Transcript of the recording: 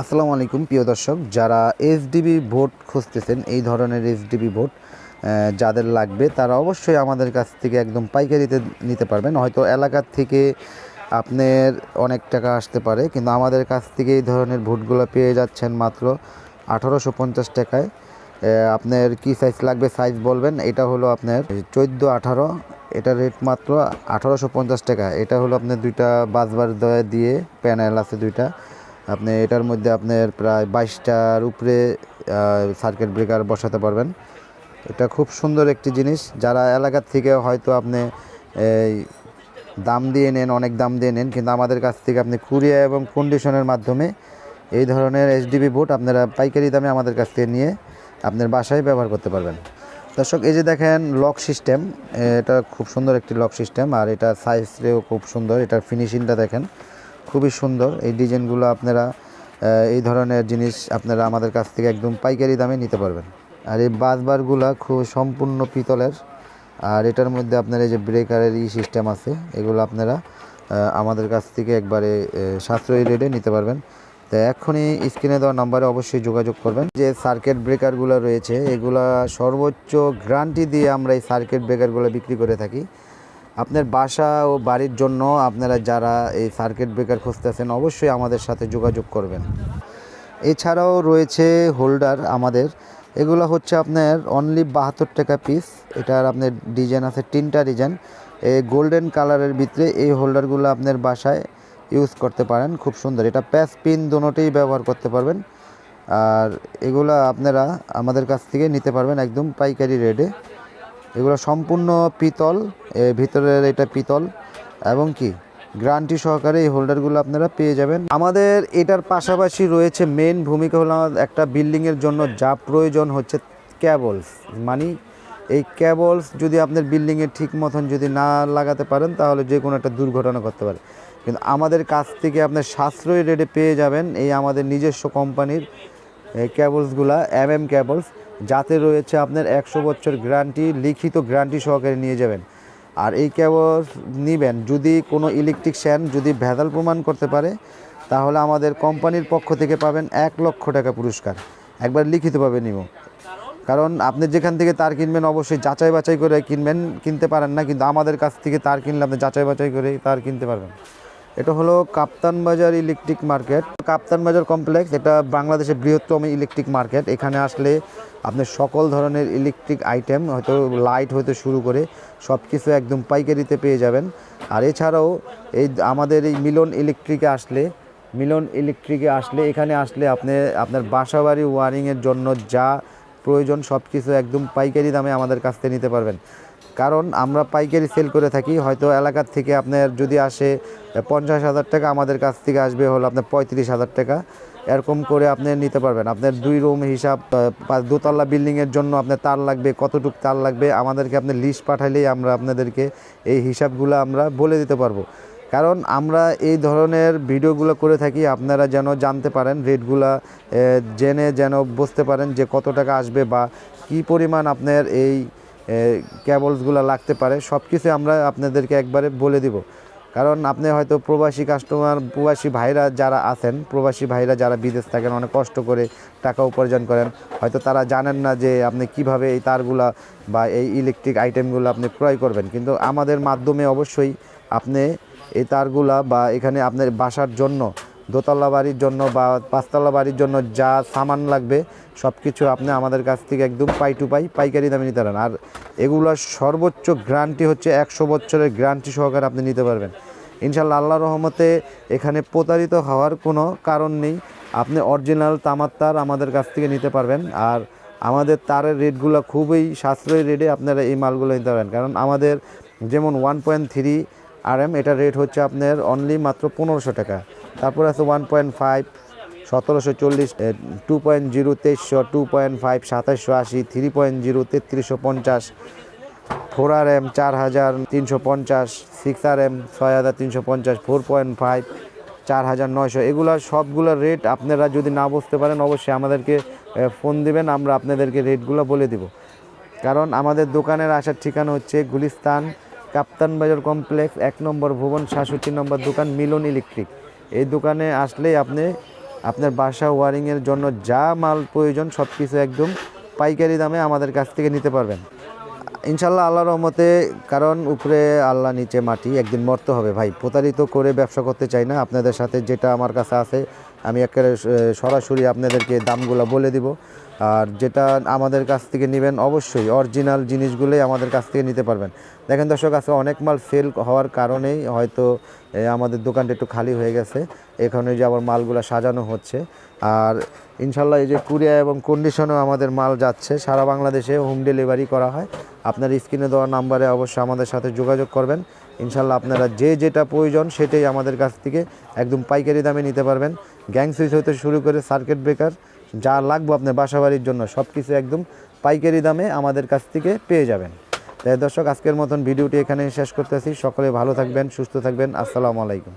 আসসালামু আলাইকুম, প্রিয় দর্শক। যারা এসডিবি ভোট খুঁজতেছেন, এই ধরনের এসডিবি ভোট যাদের লাগবে, তারা অবশ্যই আমাদের কাছ থেকে একদম পাইকারিতে নিতে পারবেন। হয়তো এলাকার থেকে আপনার অনেক টাকা আসতে পারে, কিন্তু আমাদের কাছ থেকে এই ধরনের ভোটগুলো পেয়ে যাচ্ছেন মাত্র আঠারোশো পঞ্চাশ টাকায়। আপনার কি সাইজ লাগবে সাইজ বলবেন, এটা হলো আপনার চোদ্দ আঠারো, এটা রেট মাত্র আঠারোশো পঞ্চাশ টাকা। এটা হলো আপনার দুইটা বাসবার দয়া দিয়ে প্যানেল আছে দুইটা। আপনি এটার মধ্যে আপনার প্রায় বাইশটার উপরে সার্কিট ব্রেকার বসাতে পারবেন। এটা খুব সুন্দর একটি জিনিস। যারা এলাকার থেকে হয়তো আপনি এই দাম দিয়ে নেন, অনেক দাম দিয়ে নেন, কিন্তু আমাদের কাছ থেকে আপনি কুরিয়া এবং কন্ডিশনের মাধ্যমে এই ধরনের এইচডিবি বোট আপনারা পাইকারি দামে আমাদের কাছ থেকে নিয়ে আপনার বাসায় ব্যবহার করতে পারবেন। দর্শক, এই যে দেখেন লক সিস্টেম এটা খুব সুন্দর একটি লক সিস্টেম আর এটা সাইজও খুব সুন্দর। এটার ফিনিশিংটা দেখেন। খুবই সুন্দর। এই ডিজাইনগুলো আপনারা এই ধরনের জিনিস আপনারা আমাদের কাছ থেকে একদম পাইকারি দামে নিতে পারবেন। আর এই বাসবারগুলো খুব সম্পূর্ণ পিতলের। আর এটার মধ্যে আপনার এই যে ব্রেকারের ই সিস্টেম আছে, এগুলো আপনারা আমাদের কাছ থেকে একবারে সাশ্রয়ী রেটে নিতে পারবেন। তো এখনই স্ক্রিনে দেওয়া নাম্বারে অবশ্যই যোগাযোগ করবেন। যে সার্কিট ব্রেকারগুলো রয়েছে, এগুলা সর্বোচ্চ গ্যারান্টি দিয়ে আমরা এই সার্কিট ব্রেকারগুলো বিক্রি করে থাকি। আপনার বাসা ও বাড়ির জন্য আপনারা যারা এই সার্কিট ব্রেকার খুঁজতেছেন, অবশ্যই আমাদের সাথে যোগাযোগ করবেন। এছাড়াও রয়েছে হোল্ডার আমাদের। এগুলো হচ্ছে আপনার অনলি বাহাত্তর টাকা পিস এটার আপনার ডিজাইন আছে, তিনটা ডিজাইন এই গোল্ডেন কালারের ভিতরে এই হোল্ডারগুলো আপনার বাসায় ইউজ করতে পারেন, খুব সুন্দর। এটা প্যাচ পিন দুটোতেই ব্যবহার করতে পারবেন। আর এগুলো আপনারা আমাদের কাছ থেকে নিতে পারবেন একদম পাইকারি রেটে এগুলো সম্পূর্ণ পিতল ভিতরের এটা পিতল। এবং কি, গ্রান্টি সহকারে এই হোল্ডারগুলো আপনারা পেয়ে যাবেন। আমাদের এটার পাশাপাশি রয়েছে মেন ভূমিকা হলো একটা বিল্ডিংয়ের জন্য যা প্রয়োজন হচ্ছে ক্যাবলস মানে এই ক্যাবলস যদি আপনার বিল্ডিংয়ে ঠিক মতন যদি না লাগাতে পারেন, তাহলে যে কোনো একটা দুর্ঘটনা করতে পারে। কিন্তু আমাদের কাছ থেকে আপনার সাশ্রয়ী রেটে পেয়ে যাবেন এই আমাদের নিজস্ব কোম্পানির ক্যাবলসগুলা এম এম ক্যাবলস, যাতে রয়েছে আপনার একশো বছর গ্যারান্টি, লিখিত গ্যারান্টি সহকারে নিয়ে যাবেন। আর এই ক্যাবলস নেবেন, যদি কোনো ইলেকট্রিক ইলেকট্রিশিয়ান যদি ভেজাল প্রমাণ করতে পারে, তাহলে আমাদের কোম্পানির পক্ষ থেকে পাবেন এক লক্ষ টাকা পুরস্কার। একবার লিখিতভাবে নিব। কারণ আপনি যেখান থেকে তার কিনবেন, অবশ্যই যাচাই বাছাই করে কিনবেন, কিনতে পারেন না, কিন্তু আমাদের কাছ থেকে তার কিনলে আপনি যাচাই বাছাই করে তার কিনতে পারবেন। এটা হলো কাপ্তান বাজার ইলেকট্রিক মার্কেট। কাপ্তান বাজার কমপ্লেক্স, এটা বাংলাদেশের বৃহত্তম ইলেকট্রিক মার্কেট। এখানে আসলে আপনি সকল ধরনের ইলেকট্রিক আইটেম, হয়তো লাইট হতে শুরু করে সব কিছু একদম পাইকারিতে পেয়ে যাবেন। আর এছাড়াও এই আমাদের এই মিলন ইলেকট্রিকে আসলে, মিলন ইলেকট্রিকে আসলে, এখানে আসলে আপনি, আপনার বাসা বাড়ি ওয়ারিংয়ের জন্য যা প্রয়োজন সব কিছু একদম পাইকারি দামে আমাদের কাছ থেকে নিতে পারবেন। কারণ আমরা পাইকারি সেল করে থাকি, হয়তো এলাকার থেকে আপনার যদি আসে পঞ্চাশ হাজার টাকা আমাদের কাছ থেকে আসবে হলো আপনার পঁয়ত্রিশ হাজার টাকা। এরকম করে আপনি নিতে পারবেন। আপনার দুই রুম হিসাব দোতলা বিল্ডিংয়ের জন্য আপনার তার লাগবে, কতটুক তার লাগবে, আমাদেরকে আপনি লিস্ট পাঠাইলেই আমরা আপনাদেরকে এই হিসাবগুলো আমরা বলে দিতে পারব। কারণ আমরা এই ধরনের ভিডিওগুলো করে থাকি, আপনারা যেন জানতে পারেন, রেটগুলা জেনে যেন বুঝতে পারেন যে কত টাকা আসবে বা কি পরিমাণ আপনার এই ক্যাবলসগুলো লাগতে পারে সব কিছু আমরা আপনাদেরকে একবারে বলে দিব। কারণ আপনি হয়তো প্রবাসী কাস্টমার প্রবাসী ভাইরা যারা আছেন, প্রবাসী ভাইরা যারা বিদেশ থাকেন, অনেক কষ্ট করে টাকা উপার্জন করেন। হয়তো তারা জানেন না যে আপনি কীভাবে এই তারগুলা বা এই ইলেকট্রিক আইটেমগুলো আপনি ক্রয় করবেন। কিন্তু আমাদের মাধ্যমে অবশ্যই আপনি এই তারগুলা বা এখানে আপনার বাসার জন্য দোতলা বাড়ির জন্য বা পাঁচতলা বাড়ির জন্য যা সামান লাগবে সব কিছু আপনি আমাদের কাছ থেকে একদম পাই টু পাই পাইকারি দামে নিতে পারেন। আর এগুলোর সর্বোচ্চ গ্যারান্টি হচ্ছে একশো বছরের গ্যারান্টি সহকারে আপনি নিতে পারবেন। ইনশাল্লাহ আল্লাহ রহমতে এখানে প্রতারিত হওয়ার কোনো কারণ নেই। আপনি অরিজিনাল তামার তার আমাদের কাছ থেকে নিতে পারবেন। আর আমাদের তারের রেটগুলো খুবই সাশ্রয়ী রেটে আপনারা এই মালগুলো নিতে পারেন কারণ আমাদের যেমন ওয়ান পয়েন্ট থ্রি আর এম এটার রেট হচ্ছে আপনার অনলি মাত্র পনেরোশো টাকা। তারপর আছে ওয়ান পয়েন্ট ফাইভ সতেরোশো চল্লিশ টু পয়েন্ট জিরো তেইশশো টু পয়েন্ট ফাইভ সাতাশশো আশি থ্রি পয়েন্ট জিরো তেত্রিশশো পঞ্চাশ ফোর আর এম চার হাজার তিনশো পঞ্চাশ সিক্স আর এম ছয় হাজার তিনশো পঞ্চাশ ফোর পয়েন্ট ফাইভ চার হাজার নয়শো এগুলো সবগুলোর রেট আপনারা যদি না বুঝতে পারেন, অবশ্যই আমাদেরকে ফোন দিবেন, আমরা আপনাদেরকে রেটগুলো বলে দিব। কারণ আমাদের দোকানের আসার ঠিকানা হচ্ছে গুলিস্তান কাপ্তান বাজার কমপ্লেক্স, এক নম্বর ভুবন, সাতষট্টি নম্বর দোকান, মিলন ইলেকট্রিক। এই দোকানে আসলেই আপনি আপনার বাসা ওয়ারিংয়ের জন্য যা মাল প্রয়োজন সব কিছু একদম পাইকারি দামে আমাদের কাছ থেকে নিতে পারবেন। ইনশাল্লাহ আল্লাহ রহমতে, কারণ উপরে আল্লাহ, নিচে মাটি, একদিন মরতে হবে ভাই। প্রতারিত করে ব্যবসা করতে চাই না, আপনাদের সাথে যেটা আমার কাছে আছে, আমি একেবারে সরাসরি আপনাদেরকে দামগুলো বলে দিব। আর যেটা আমাদের কাছ থেকে নেবেন অবশ্যই অরিজিনাল জিনিসগুলোই আমাদের কাছ থেকে নিতে পারবেন। দেখেন দর্শক, আজকে অনেক মাল সেল হওয়ার কারণেই হয়তো আমাদের দোকানটা একটু খালি হয়ে গেছে। এখানে যে আবার মালগুলো সাজানো হচ্ছে। আর ইনশাল্লাহ এই যে কুরিয়া এবং কন্ডিশনেও আমাদের মাল যাচ্ছে। সারা বাংলাদেশে হোম ডেলিভারি করা হয়। আপনার স্ক্রিনে দেওয়া নাম্বারে অবশ্যই আমাদের সাথে যোগাযোগ করবেন। ইনশাল্লাহ আপনারা যে যেটা প্রয়োজন সেটাই আমাদের কাছ থেকে একদম পাইকারি দামে নিতে পারবেন। গ্যাং সুইচ হতে শুরু করে সার্কিট ব্রেকার যা লাগবো আপনার বাসাবাড়ির জন্য সব কিছু একদম পাইকারি দামে আমাদের কাছ থেকে পেয়ে যাবেন। তাই দর্শক, আজকের মতন ভিডিওটি এখানে শেষ করতেছি। সকলে ভালো থাকবেন, সুস্থ থাকবেন। আসসালামু আলাইকুম।